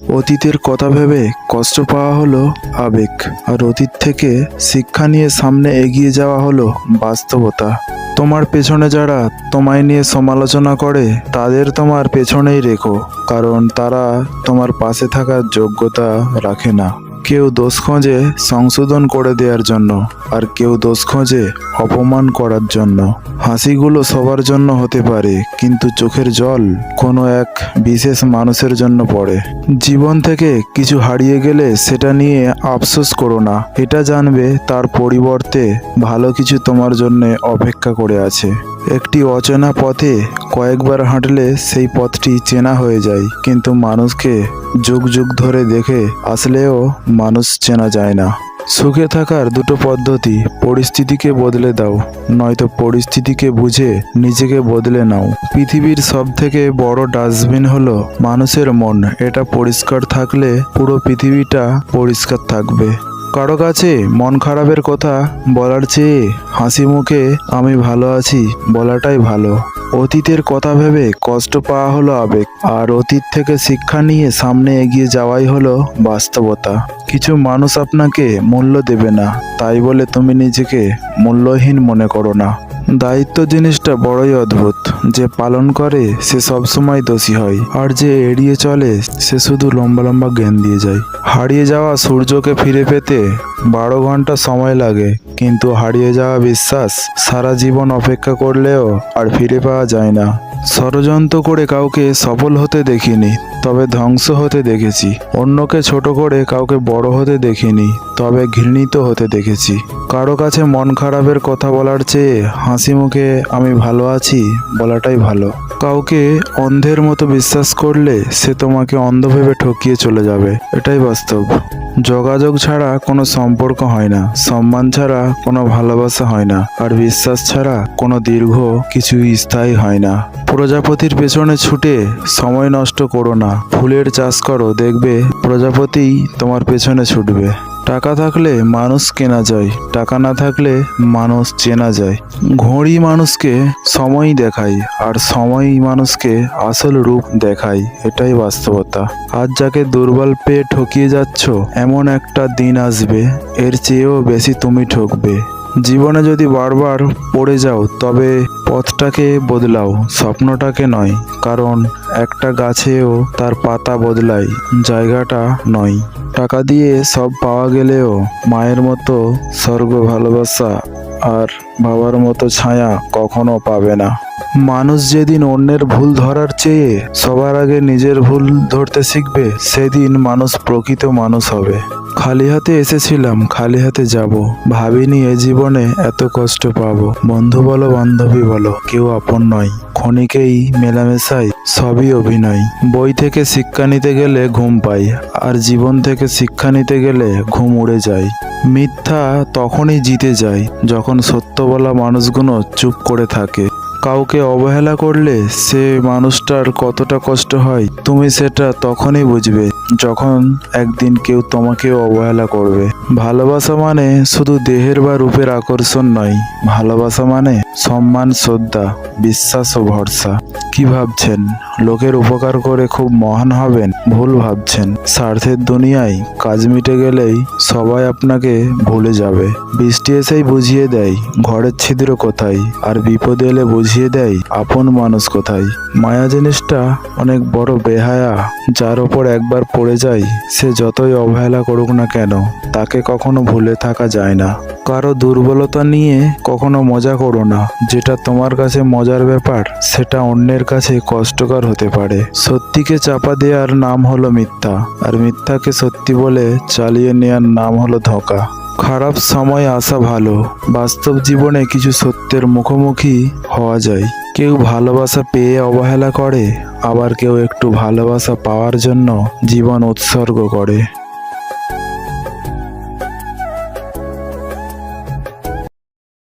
অতীতের কথা ভেবে কষ্ট পাওয়া হলো আবেগ, আর অতীত থেকে শিক্ষা নিয়ে সামনে এগিয়ে যাওয়া হলো বাস্তবতা। তোমার পেছনে যারা তোমায় নিয়ে সমালোচনা করে, তাদের তোমার পেছনেই রেখো, কারণ তারা তোমার পাশে থাকার যোগ্যতা রাখে না। কেউ দোষ খোঁজে সংশোধন করে দেওয়ার জন্য, আর কেউ দোষ খোঁজে অপমান করার জন্য। হাসিগুলো সবার জন্য হতে পারে, কিন্তু চোখের জল কোনো এক বিশেষ মানুষের জন্য পড়ে। জীবন থেকে কিছু হারিয়ে গেলে সেটা নিয়ে আফসোস করো না। এটা জানবে তার পরিবর্তে ভালো কিছু তোমার জন্য অপেক্ষা করে আছে। একটি অচেনা পথে কয়েকবার হাঁটলে সেই পথটি চেনা হয়ে যায়। কিন্তু মানুষকে যুগ যুগ ধরে দেখে আসলেও মানুষ চেনা যায় না। সুখে থাকার দুটো পদ্ধতি, পরিস্থিতিকে বদলে দাও, নয়তো পরিস্থিতিকে বুঝে নিজেকে বদলে নাও। পৃথিবীর সব থেকে বড় ডাস্টবিন হলো মানুষের মন। এটা পরিষ্কার থাকলে পুরো পৃথিবীটা পরিষ্কার থাকবে। কারও কাছে মন খারাপের কথা বলার চেয়ে হাসি মুখে আমি ভালো আছি বলাটাই ভালো। অতীতের কথা ভেবে কষ্ট পাওয়া হলো আবেগ, আর অতীত থেকে শিক্ষা নিয়ে সামনে এগিয়ে যাওয়াই হলো বাস্তবতা। কিছু মানুষ আপনাকে মূল্য দেবে না, তাই বলে তুমি নিজেকে মূল্যহীন মনে করো না। দায়িত্ব জিনিসটা বড়ই অদ্ভুত। যে পালন করে, সে সবসময় দোষী হয়। আর যে এড়িয়ে চলে, সে শুধু লম্বা লম্বা জ্ঞান দিয়ে যায়। হারিয়ে যাওয়া সূর্যকে ফিরে পেতে বারো ঘণ্টা সময় লাগে। কিন্তু হারিয়ে যাওয়া বিশ্বাস সারা জীবন অপেক্ষা করলেও আর ফিরে পাওয়া যায় না। ষড়যন্ত্র করে কাউকে সফল হতে দেখিনি, তবে ধ্বংস হতে দেখেছি। অন্যকে ছোট করে কাউকে বড় হতে দেখিনি, তবে ঘৃণিত হতে দেখেছি। কারও কাছে মন খারাপের কথা বলার চেয়ে হাসি মুখে, আমি ভালো আছি, বলাটাই ভালো। কাউকে অন্ধের মতো বিশ্বাস করলে সে তোমাকে অন্ধ ভেবে ঠকিয়ে চলে যাবে। এটাই বাস্তব। যোগাযোগ ছাড়া কোনো সম্পর্ক হয় না। সম্মান ছাড়া কোনো ভালোবাসা হয় না। আর বিশ্বাস ছাড়া কোনো দীর্ঘ কিছুই স্থায়ী হয় না। প্রজাপতির পেছনে ছুটে সময় নষ্ট করো না। ফুলের চাষ করো, দেখবে প্রজাপতিই তোমার পেছনে ছুটবে। টাকা থাকলে মানুষ কেনা যায়, টাকা না থাকলে মানুষ চেনা যায়। ঘড়ি মানুষকে সময় দেখায়, আর সময় মানুষকে আসল রূপ দেখায়, এটাই বাস্তবতা। আজ যাকে দুর্বল পেয়ে ঠকিয়ে যাচ্ছ, এমন একটা দিন আসবে, এর চেয়েও বেশি তুমি ঠকবে। জীবনে যদি বারবার পড়ে যাও, তবে পথটাকে বদলাও। স্বপ্নটাকে নয়, কারণ একটা গাছেও তার পাতা বদলায়, জায়গাটা নয়। টাকা দিয়ে সব পাওয়া গেলেও মায়ের মতো স্বর্গ ভালোবাসা আর বাবার মতো ছায়া কখনো পাবে না। মানুষ যেদিন অন্যের ভুল ধরার চেয়ে সবার আগে নিজের ভুল ধরতে শিখবে, সেদিন মানুষ প্রকৃত মানুষ হবে। খালি হাতে এসেছিলাম, খালি হাতে যাব। ভাবিনি এ জীবনে এত কষ্ট পাবো। বন্ধু বলো, বান্ধবী বলো, কেউ আপন নয়। ক্ষণিকেই মেলামেশাই সবই অভিনয়। বই থেকে শিক্ষা নিতে গেলে ঘুম পাই আর জীবন থেকে শিক্ষা নিতে গেলে ঘুম উড়ে যায়। মিথ্যা তখনই জিতে যায় যখন সত্য বলা মানুষগুলো চুপ করে থাকে। কাউকে অবহেলা করলে সে মানুষটার কতটা কষ্ট হয়, তুমি সেটা তখনই বুঝবে যখন একদিন কেউ তোমাকে অবহেলা করবে। ভালোবাসা মানে শুধু দেহের বা রূপের আকর্ষণ নয়, ভালোবাসা মানে সম্মান, শ্রদ্ধা, বিশ্বাস ও ভরসা। কি ভাবছেন? লোকের উপকার করে খুব মহান হবেন, ভুল ভাবছেন। স্বার্থের দুনিয়ায় কাজ মিটে গেলেই সবাই আপনাকে ভুলে যাবে। বৃষ্টি এসেই বুঝিয়ে দেয়, ঘরের ছিদ্র কোথায়? আর বিপদ এলে বুঝিয়ে দেয়, আপন মানুষ কোথায়? মায়া জিনিসটা অনেক বড় বেহায়া, যার ওপর একবার পড়ে যায়, সে যতই অবহেলা করুক না কেন, তাকে কখনো ভুলে থাকা যায় না। কারও দুর্বলতা নিয়ে কখনো মজা করো না, যেটা তোমার কাছে মজার ব্যাপার, সেটা অন্যের কাছে কষ্টকর হতে পারে। সত্যিকে চাপা দেওয়ার নাম হলো মিথ্যা, আর মিথ্যাকে সত্যি বলে চালিয়ে নেওয়ার নাম হলো ধোকা। খারাপ সময় আসা ভালো, বাস্তব জীবনে কিছু সত্যের মুখোমুখি হওয়া যায়। কেউ ভালোবাসা পেয়ে অবহেলা করে, আবার কেউ একটু ভালোবাসা পাওয়ার জন্য জীবন উৎসর্গ করে।